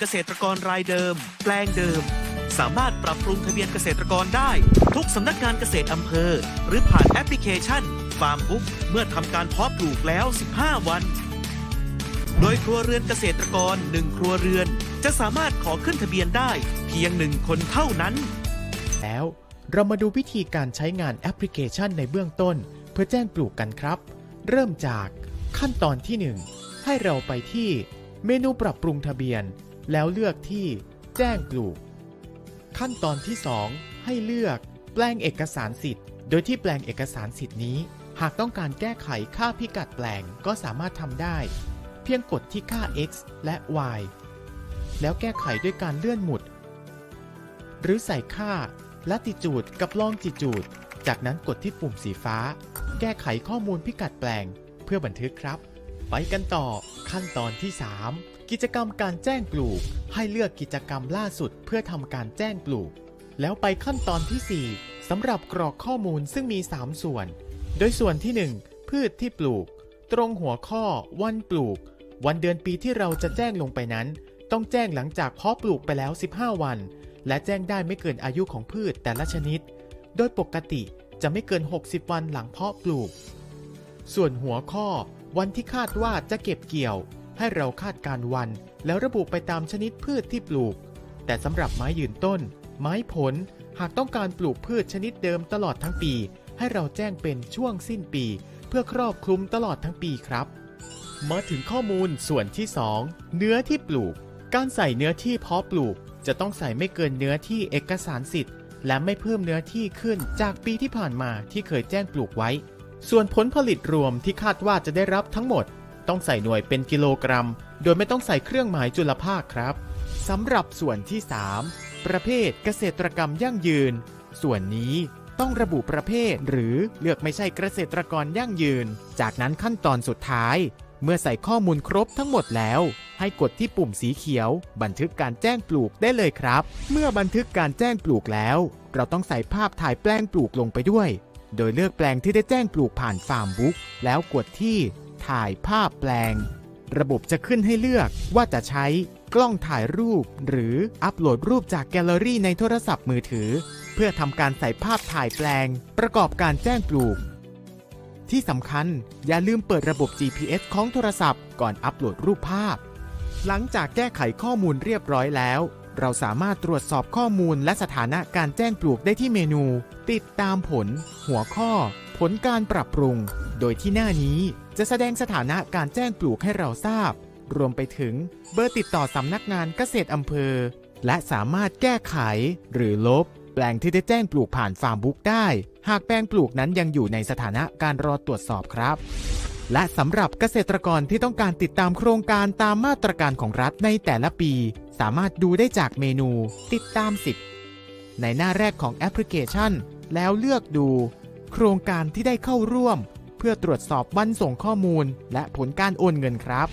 เกษตรกรรายเดิม แปลงเดิม สามารถปรับปรุงทะเบียนเกษตรกรได้ ทุกสำนักงานเกษตรอำเภอ หรือผ่านแอปพลิเคชันฟาร์มบุ๊กเมื่อทำการเพาะปลูกแล้ว 15 วัน โดยครัวเรือนเกษตรกรหนึ่งครัวเรือน จะสามารถขอขึ้นทะเบียนได้ เพียงหนึ่งคนเท่านั้น แล้วเรามาดูวิธีการใช้งานแอปพลิเคชันในเบื้องต้น เพื่อแจ้งปลูกกันครับ เริ่มจากขั้นตอนที่ 1 ให้เราไปที่ เมนูปรับปรุงทะเบียน แล้วเลือกที่แจ้งปลูก ขั้นตอนที่ 2 ให้เลือกแปลงเอกสารสิทธิ์ โดยที่แปลงเอกสารสิทธิ์นี้ หากต้องการแก้ไขค่าพิกัดแปลงก็สามารถทำได้ เพียงกดที่ค่า x และ y แล้วแก้ไขด้วยการเลื่อนหมุด หรือใส่ค่า latitude กับ longitude จากนั้นกดที่ปุ่มสีฟ้า แก้ไขข้อมูลพิกัดแปลง เพื่อบันทึกครับ ไปกันต่อขั้นตอนที่ 3 กิจกรรมการแจ้งปลูก ให้เลือกกิจกรรมล่าสุดเพื่อทำการแจ้งปลูก แล้วไปขั้นตอนทีสี่4สำหรับกรอกข้อมูลซึ่งมี 3 ส่วน โดยส่วนที่ 1 พืชที่ปลูก ตรงหัวข้อ วันปลูก วันเดือนปีที่เราจะแจ้งลงไปนั้น ต้องแจ้งหลังจากเพาะปลูกไปแล้ว 15 วัน และแจ้งได้ไม่เกินอายุของพืชแต่ละชนิด โดยปกติจะไม่เกิน 60 วันหลังเพาะปลูก ส่วนหัวข้อ วันที่คาดว่าจะเก็บเกี่ยว ให้เราคาดการวัน แล้วระบุไปตามชนิดพืชที่ปลูก แต่สำหรับไม้ยืนต้น ไม้ผล หากต้องการปลูกพืชชนิดเดิมตลอดทั้งปี ให้เราแจ้งเป็นช่วงสิ้นปี เพื่อครอบคลุมตลอดทั้งปีครับ มาถึงข้อมูลส่วนที่ 2 เนื้อที่ปลูก การใส่เนื้อที่เพาะปลูก จะต้องใส่ไม่เกินเนื้อที่เอกสารสิทธิ์ และไม่เพิ่มเนื้อที่ขึ้นจากปีที่ผ่านมาที่เคยแจ้งปลูกไว้ ส่วนผลผลิตรวมที่คาดว่าจะได้รับทั้งหมด ต้องใส่หน่วยเป็นกิโลกรัม โดยไม่ต้องใส่เครื่องหมายจุลภาคครับสำหรับส่วนที่ 3 ประเภทเกษตรกรรมยั่งยืน ส่วนนี้ต้องระบุประเภทหรือเลือกไม่ใช่เกษตรกรยั่งยืน จากนั้นขั้นตอนสุดท้าย เมื่อใส่ข้อมูลครบทั้งหมดแล้ว ให้กดที่ปุ่มสีเขียว บันทึกการแจ้งปลูกได้เลยครับ เมื่อบันทึกการแจ้งปลูกแล้ว เราต้องใส่ภาพถ่ายแปลงปลูกลงไปด้วย โดยเลือกแปลงที่ได้แจ้งปลูกผ่านฟาร์มบุ๊กแล้วกดที่ถ่ายภาพแปลง ระบบจะขึ้นให้เลือกว่าจะใช้กล้องถ่ายรูป หรืออัปโหลดรูปจากแกลเลอรี่ในโทรศัพท์มือถือ เพื่อทำการใส่ภาพถ่ายแปลง ประกอบการแจ้งปลูก ที่สำคัญอย่าลืมเปิดระบบ GPS ของโทรศัพท์ก่อนอัปโหลดรูปภาพ หลังจากแก้ไขข้อมูลเรียบร้อยแล้ว เราสามารถตรวจสอบข้อมูลและสถานะการแจ้งปลูกได้ที่เมนู ติดตามผล หัวข้อ ผลการปรับปรุง โดยที่หน้านี้จะแสดงสถานะการแจ้งปลูกให้เราทราบ รวมไปถึงเบอร์ติดต่อสำนักงานเกษตรอำเภอ และสามารถแก้ไข หรือลบ แปลงที่ได้แจ้งปลูกผ่านฟาร์มบุ๊กได้ หากแปลงปลูกนั้นยังอยู่ในสถานะการรอตรวจสอบครับ และสำหรับเกษตรกรที่ต้องการติดตามโครงการตามมาตรการของรัฐในแต่ละปี สามารถดูได้จากเมนู ติดตามสิทธิ์ในหน้าแรกของแอปพลิเคชัน แล้วเลือกดู โครงการที่ได้เข้าร่วม เพื่อตรวจสอบวันส่งข้อมูล และผลการโอนเงินครับ